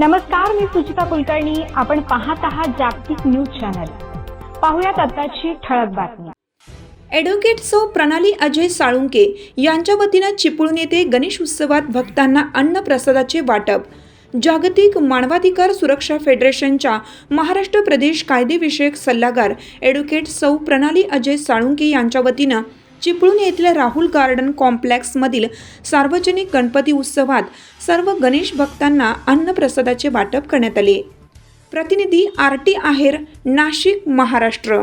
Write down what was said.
नमस्कार मी सुचिता कुलकर्णी. आपण पाहत आहात जागतिक न्यूज चॅनल. पाहुयात आताची ठळक बातमी. ॲडव्होकेट सौ प्रणाली अजय साळुंके यांच्या वतीनं चिपळूण येथे गणेश उत्सवात भक्तांना अन्न प्रसादाचे वाटप. जागतिक मानवाधिकार सुरक्षा फेडरेशनच्या महाराष्ट्र प्रदेश कायदेविषयक सल्लागार ॲडव्होकेट सौ प्रणाली अजय साळुंके यांच्या वतीनं चिपळूण येथील राहुल गार्डन कॉम्प्लेक्समधील सार्वजनिक गणपती उत्सवात सर्व गणेश भक्तांना अन्नप्रसादाचे वाटप करण्यात आले. प्रतिनिधी आर टी आहेर नाशिक महाराष्ट्र.